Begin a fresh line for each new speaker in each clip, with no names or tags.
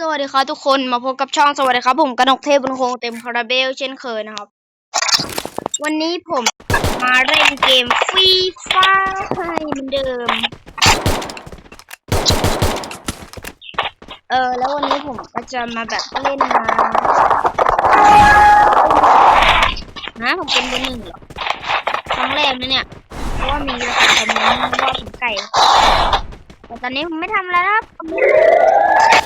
สวัสดีครับทุกคนมาพบกับช่องสวัสดีครับ ผมกนกเทพบุญคงเต็มคาราเบลเช่นเคยนะครับ วันนี้ผมมาเล่นเกมฟรีไฟให้เหมือนเดิม เออ แล้ววันนี้ผมก็จะมาแบบเล่นมานะผมเป็นเบอร์หนึ่งเหรอครั้งแรกนะเนี่ย เพราะว่ามีกระแสคอมเมนต์ว่าผมไก่แต่ตอนนี้ผมไม่ทำแล้วครับ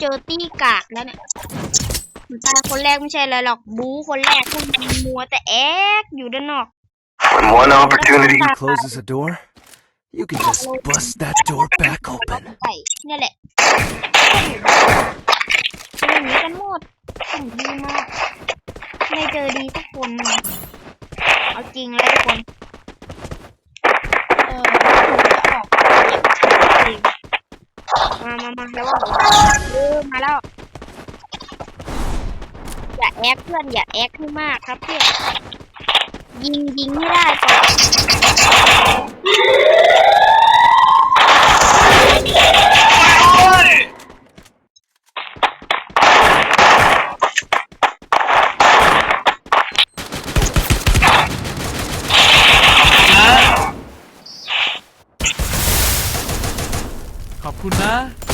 เจอตี้กากแล้วเนี่ยผมตายคนแรกไม่ใช่อะไรหรอกบู๊คนแรกพวกมันมัวแต่แอกอยู่ด้านนอก
When one opportunity
closes a door, you can just bust that door back open.
ไก่เนี่ยแหละเป็นอย่างนี้กันหมดผมดีมาก ไม่เจอดีทุกคนเลยเอาจริงแล้วทุกคน เออผ มามาแล้วว่าเออมาแล้ว อย่าแอคเพื่อนอย่าแอคให้มากครับเพื่อนยิงยิงให้ได้ก่อน
ขอบคุณนะ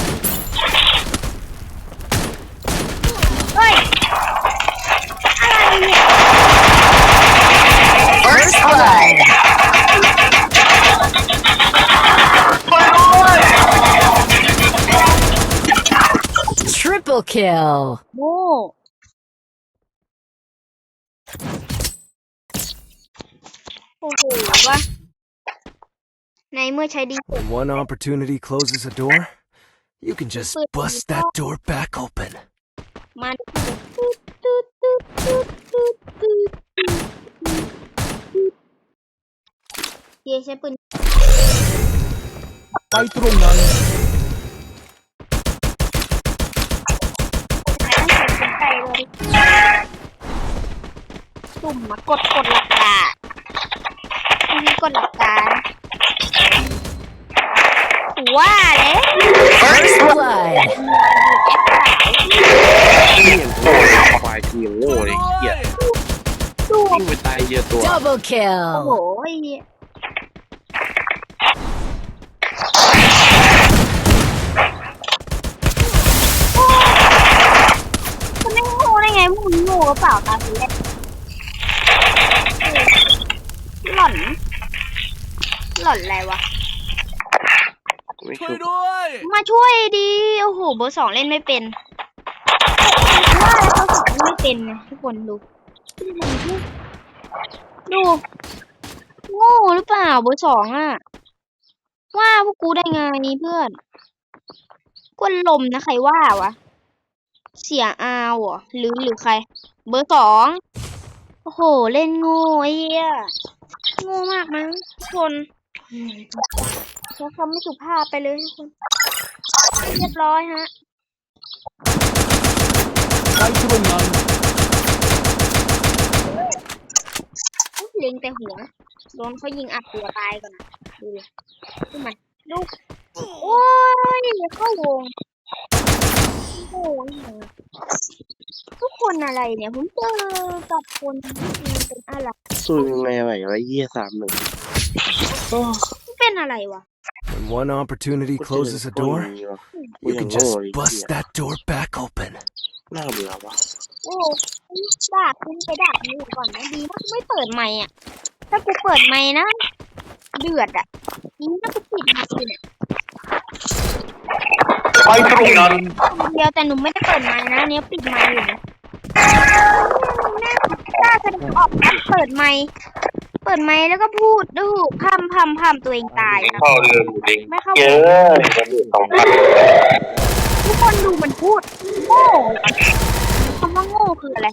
Triple kill.
โง่โอ้โหวะในเมื่อใช้ดีสุด
When one opportunity closes a door, you can just bust that door back open.
มันตุ๊ดตุ๊ดตุ๊ดตุ๊ดตุ๊ดตุ๊ดเดี๋ยวใช้ปืน
ไปตรงนั้น
มากดกดหลักการทีนี้กดหลักการว่าแล้ว
First blood.
เหี้ยโง่ควายคือโง่เลยเหี้ย
ดู
วิ่งไปตายเหี้ยตัว
Double
โอ้โห
kill.
ไอ้เหี้ยมันไม่โง่ได้ไงมึงโง่หรือเปล่าตาสีแรก หล่อน หล่อนอะไรวะ
ไม่
ช่ว
ชุ
ย
บ
ด้วย
มาช่วยดี โอ้โห เบอร์สองเล่นไม่เป็นว่าแล้วเบอร์สองเล่นไม่เป็นไงทุกคนดู ดู โง่หรือเปล่าเบอร์สองอะ ว่าพวกกูได้ไงเพื่อนกวนลมนะใครว่าวะ เสียอาวเหรอหรือหรือใคร เบอร์สอง โอ้โห เล่นโง่ไอ้เหี้ย โง่มากมั้งทุกคนใช้คำไม่สุภาพไปเลยทุกคน เรียบร้อยฮะ
ไปตรงนั้น
เล็งแต่หัวโดนเขายิงอัดหัวตายก่อนนะดูดิดูมันลูกโอ้ยเข้าวงโอ้ย ทุกคนอะไรเนี่ยผมเจอกับคนที่เป็นอะไร
สู้ยังไงไหววะเหี้ยสามหนึ่งโอ้
เป็นอะไรวะ
When one opportunity
กูเจอ
closes a
คน
door,
นี้วะ
you can just bust that door back open.
น่าเบื่อวะ
โอ้ด่าคุณไปด่าคนอื่นก่อนนะดีนะไม่เปิดไมค์อะ ถ้ากูเปิดไมค์นะ เดือดอะนี่ถ้ากูปิดไมค์เนี่ย
ไปตรงนั้น
เดียวแต่หนูไม่ได้เปิดไมค์นะอันเนี้ยปิดไมค์อยู่นะแม่กล้าแสดงออกแอปเปิดไมค์เปิดไมค์แล้วก็พูดดูพำพำพำตัวเองตายครับ
เข้าเรือเด็ก
ไม่เข้า
เยอะกระดูกสองพัน
ทุกคนดูมันพูดโง่คำว่าโง่คืออะไร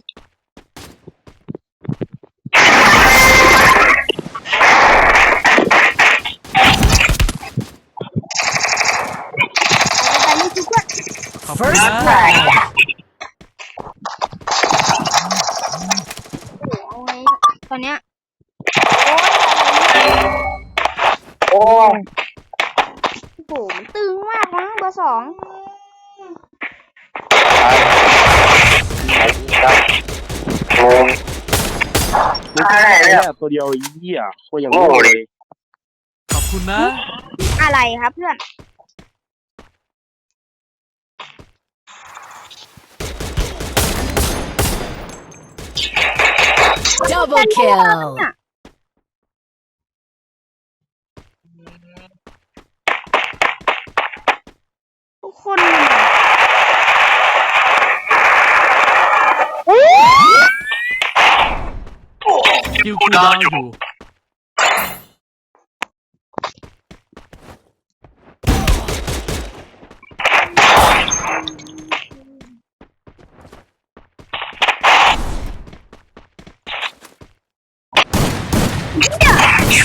ไปไม่ทุกคน
ขอบคุณ
First
นะ
blood.
เอาไงตอนเนี้ย
โอ้
โอ้โหมันตึงมากมั้งเบอร์สอง
โห
ไม่ใช่เนี่ยตัวเดียวไอ้เหี้ยก็ยังโง่เลย
ขอบคุณนะ
อะไรครับเพื่อน
Double kill.
ทุกคนมัน
คิวคูลดาวน์อยู่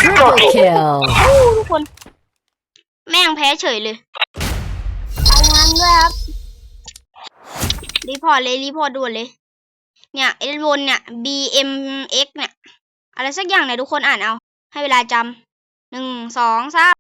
Triple kill.
อู้ทุกคน แม่งแพ้เฉยเลยเอางานด้วยครับ รีพอร์ตเลย รีพอร์ตด่วนเลย เนี่ยเอลวนเนี่ย BMX เนี่ย อะไรสักอย่างเนี่ยทุกคนอ่านเอา ให้เวลาจำหนึ่งสองสาม